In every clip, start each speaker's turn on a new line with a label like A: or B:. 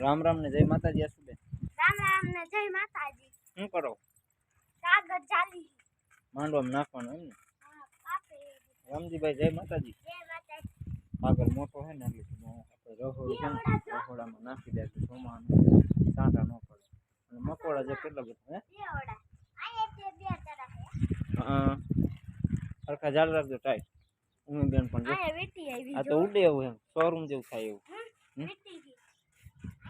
A: રામ રામ ને જય માતાજી આસુબેન
B: રામ રામ ને જય માતાજી.
A: શું કરો?
B: કાગળ ચાલી.
A: માંડવામાં નાખવાનું એમ ને? રામજીભાઈ જય માતાજી.
B: જય માતાજી.
A: આગળ મોટો છે ને એટલે આપણે રહોડું છે ને રહોડામાં નાખી દે એટલે સોમાનું સાંટા ન પડે. અને મકોડા જે કેટલા બધા હે?
B: હે.
A: હા. સરખા જાળ રાખજો ટાઈટ. ઉમી બેન પણ આ તો ઉડે એવું એમ શોરૂમ જેવું થાય એવું?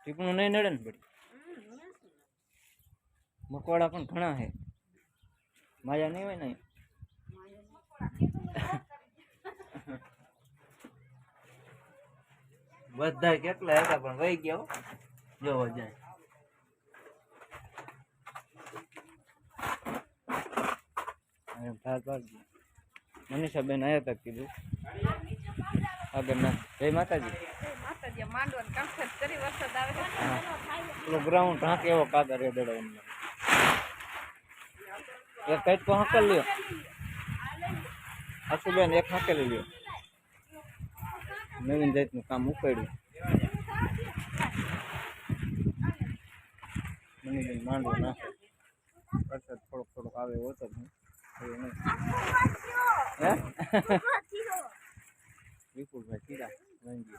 A: ટીપણું નહીં નડે ને બધી મકોડા પણ ઘણા છે માયા નહીં હોય ને બધા કેટલા હતા પણ વહી ગયા હો. જોવો જાય એમ ઠાર પાડજો મનીષાબેન આવ્યા હતા કીધું આગળ ના જય માતાજી
C: માતાજી માંડવાનું કામ છે કરી વરસાદ આવે છે
A: હા પેલો ગ્રાઉન્ડ ઢાંક એવો કાગર એ દડો એમને એક કઈક તો હંકલ લ્યો હસુબેન એક હંકેલી લ્યો નવીન જાતનું કામ ઉપાડ્યું મનીબેન માંડવો નાખે વરસાદ થોડોક થોડોક આવે એવો હતો પણ હવે નહીં હે વિપુલભાઈ સીધા વાંગી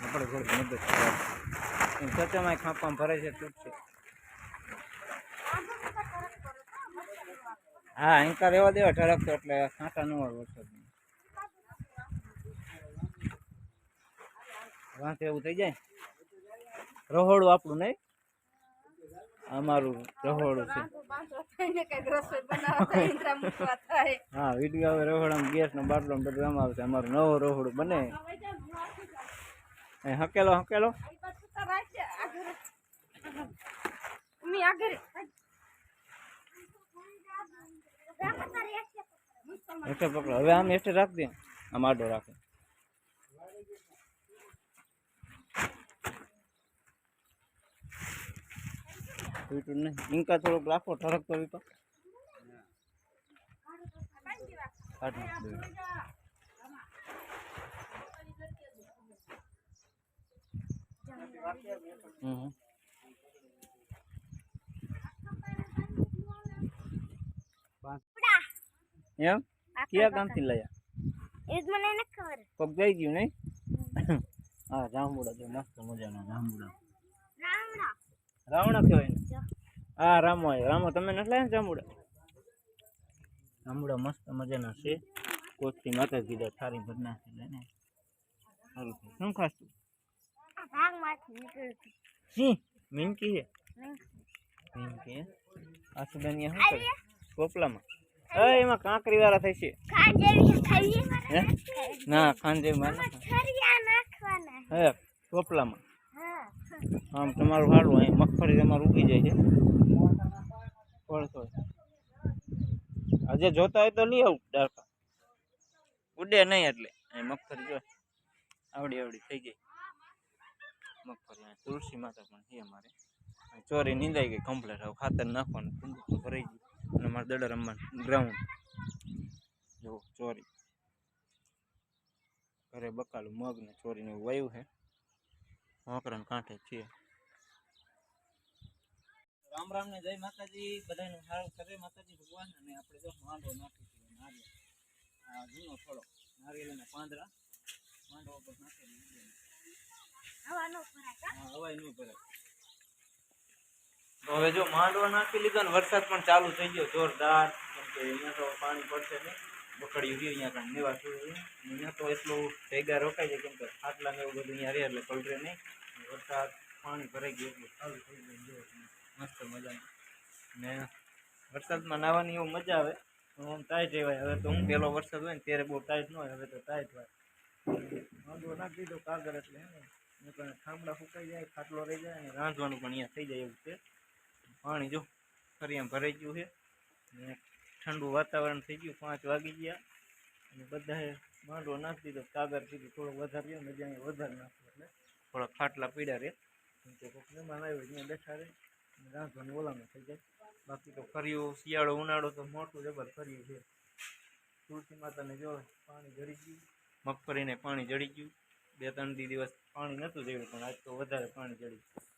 A: આપણે થોડીક મદદ એમ ચચામાં ખાપામાં ભરાય છે તૂટશે હા એન્કર એવા દેવા ઠરકતો એટલે કાંટા ન હોય વરસાદ વાંકે એવું થઈ જાય રહોડું આપણું નહીં અમારું રહોડું છે હા વીડિયો આવે રહોડામાં ગેસનો બાટલો બધું એમાં આવશે. અમારું નવો રહોડું બને. એ હકેલો હકેલો
C: ઈ પાછું તો રાખજે આગળ ઉમી આગળ
A: હેઠે પકડો હવે આમ હેઠે રાખ દે આમ આડો રાખે તૂટ્યું નહીં ઇન્કા થોડોક રાખો ઠરક તો વિપા કાઢ એમ કયા ગામથી લાયા
B: એ જ મને નથી ખબર
A: પગ જઈ ગયું નહીં હા જાંબુડા જો મસ્ત મજાના જાંબુડા
B: રામડા
A: રાવણા કહેવાય ને હા રામો આવ્યો રામો તમે નથી લાયા ને જાંબુડા જાંબુડા મસ્ત મજાના છે કોચથી માતા કીધા સારી ભરના છે લઈને સારું છે શું ખાસ તું સિંહ મીનકી છે. મીનકી આ સુદાનિયા શું કરે કોપલામાં અ એમાં કાંકરી વાળા થાય છે ના ખાંજે હે કોપલામાં
B: હા.
A: આમ તમારું સારું અહીં મગફળી તમારું ઉગી જાય છે. થોડે થોડે આજે જોતા હોય તો લઈ આવું ડાળખા. ઉડે નહીં એટલે. મગફળી જો આવડી આવડી થઈ ગઈ. મગફળી અને તુલસી માતા પણ છે અમારે. ચોરી નીંદાઈ ગઈ કમ્પ્લેટ હવે ખાતર નાખવાનું. કુંડું ભરાઈ ગયું. અને મારે દડા રમવાનું ગ્રાઉન્ડ જો, ચોરી. ઘરે બકાલું મગ ને ચોરીને વાયું છે. વાંકરાને કાંઠે છીએ. રામ રામ ને જય માતાજી. બધાનું સારું કરે માતાજી ભગવાન. અને આપણે જો માંડવો નાખી છીએ નારિયેળ. આ જૂનો થોડો નારિયેળના પાંદડા. માંડવા ઉપર નાખેલી
B: હવા નો
A: હા, જો માંડવા નાખી લીધા ને વરસાદ પણ ચાલુ થઈ ગયો જોરદાર. અહીંયા તો પાણી પડશે નહીં. બકડી રહ્યું અહીંયા કાંઈ નેવા અહીંયા તો એટલું ભેગા રોકાઈ જાય કેમ કે ખાટલા ને એવું બધું અહીંયા રહે એટલે પલટે નહીં. વરસાદ પાણી ભરાઈ ગયું એટલે ચાલુ થઈ ગયું. મસ્ત મજાનું. ને વરસાદમાં નાહવાની એવું મજા આવે આમ ટાઈટ રહેવાય. હવે તો હું પહેલો વરસાદ હોય ને ત્યારે બહુ ટાઈટ ન હોય હવે તો ટાઈટ હોય. માંડવો નાખી દીધો કાગર એટલે હે ને ને થાંભલા ફૂંકાઈ જાય, ખાટલો રહી જાય અને રાંધવાનું પણ અહીંયા થઈ જાય એવું છે. પાણી જો ફરી એમ ભરાઈ ગયું છે. ને ઠંડુ વાતાવરણ થઈ ગયું, પાંચ વાગી ગયા. અને બધાએ માંડવો નાખી દીધો થઈ કીધું થોડોક વધારે ગયો ને અહીંયા વધારે નાખ્યો એટલે થોડા ખાટલા પીડા રહે કે કોઈક મહેમાન આવ્યો ત્યાં બેઠા રહે અને રાંધવાનું ઓલામાં થઈ જાય. બાકી તો ફર્યું, શિયાળો ઉનાળો તો મોટું જબર ફર્યું છે. તુલસી માતાને જો પાણી જડી ગયું, મગફળીને પાણી જડી ગયું. બે ત્રણ દી દિવસ પાણી નહોતું જડ્યું પણ આજ તો વધારે પાણી જડ્યું